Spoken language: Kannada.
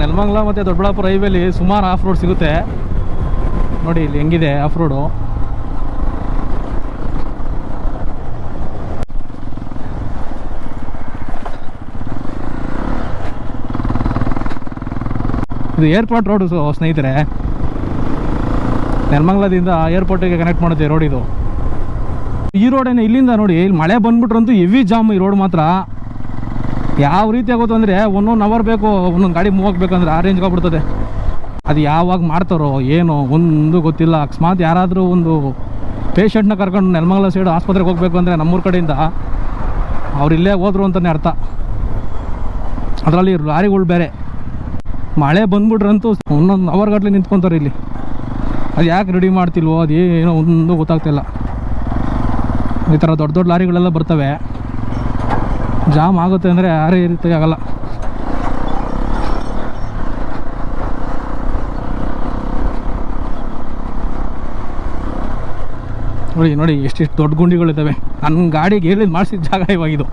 ನೆಲಮಂಗಲ ಮತ್ತು ದೊಡ್ಡಬಳ್ಳಾಪುರ ಹೈವೇಲಿ ಸುಮಾರು ಆಫ್ ರೋಡ್ ಸಿಗುತ್ತೆ. ನೋಡಿ ಇಲ್ಲಿ ಹೆಂಗಿದೆ ಆಫ್ ರೋಡು ಇದು ಏರ್ಪೋರ್ಟ್ ರೋಡು ಸ್ನೇಹಿತರೆ. ನೆಲಮಂಗ್ಲದಿಂದ ಏರ್ಪೋರ್ಟಿಗೆ ಕನೆಕ್ಟ್ ಮಾಡುತ್ತೆ ರೋಡ್ ಇದು. ಈ ರೋಡೇನೆ ಇಲ್ಲಿಂದ ನೋಡಿ, ಇಲ್ಲಿ ಮಳೆ ಬಂದ್ಬಿಟ್ರಂತೂ ಹೆವಿ ಜಾಮ್ ಈ ರೋಡ್ ಮಾತ್ರ. ಯಾವ ರೀತಿ ಆಗೋದು ಅಂದರೆ ಒಂದೊಂದು ಅವರ್ ಬೇಕು, ಒಂದೊಂದು ಗಾಡಿ ಮೂವ್ ಆಗಬೇಕಂದ್ರೆ ಆ ರೇಂಜ್ಗೆ ಆಗ್ಬಿಡ್ತದೆ. ಅದು ಯಾವಾಗ ಮಾಡ್ತಾರೋ ಏನೋ ಒಂದು ಗೊತ್ತಿಲ್ಲ. ಅಕಸ್ಮಾತ್ ಯಾರಾದರೂ ಒಂದು ಪೇಷಂಟ್ನ ಕರ್ಕೊಂಡು ನೆಲಮಂಗಲ ಸೈಡ್ ಆಸ್ಪತ್ರೆಗೆ ಹೋಗ್ಬೇಕು ಅಂದರೆ ನಮ್ಮೂರ ಕಡೆಯಿಂದ ಅವ್ರು ಇಲ್ಲೇ ಹೋದ್ರು ಅಂತಲೇ ಅರ್ಥ. ಅದರಲ್ಲಿ ಲಾರಿಗಳು ಬೇರೆ. ಮಳೆ ಬಂದ್ಬಿಟ್ರಂತೂ ಒಂದೊಂದು ಅವರ್ ಗಟ್ಟಲೆ ನಿಂತ್ಕೊತಾರೆ ಇಲ್ಲಿ. ಅದು ಯಾಕೆ ರೆಡಿ ಮಾಡ್ತಿಲ್ವೋ ಅದು ಏನೋ ಒಂದು ಗೊತ್ತಾಗ್ತಿಲ್ಲ. ಈ ಥರ ದೊಡ್ಡ ದೊಡ್ಡ ಲಾರಿಗಳೆಲ್ಲ ಬರ್ತವೆ. ಜಾಮ್ ಆಗುತ್ತೆ ಅಂದರೆ ಯಾರೇ ರೀತಿ ಆಗಲ್ಲ. ನೋಡಿ ನೋಡಿ ಎಷ್ಟೆಷ್ಟು ದೊಡ್ಡ ಗುಂಡಿಗಳಿದ್ದಾವೆ ನನ್ನ ಗಾಡಿಗೆ ಹೇಳಿದ್ ಮಾಡಿಸಿದ ಜಾಗ ಇವಾಗಿದು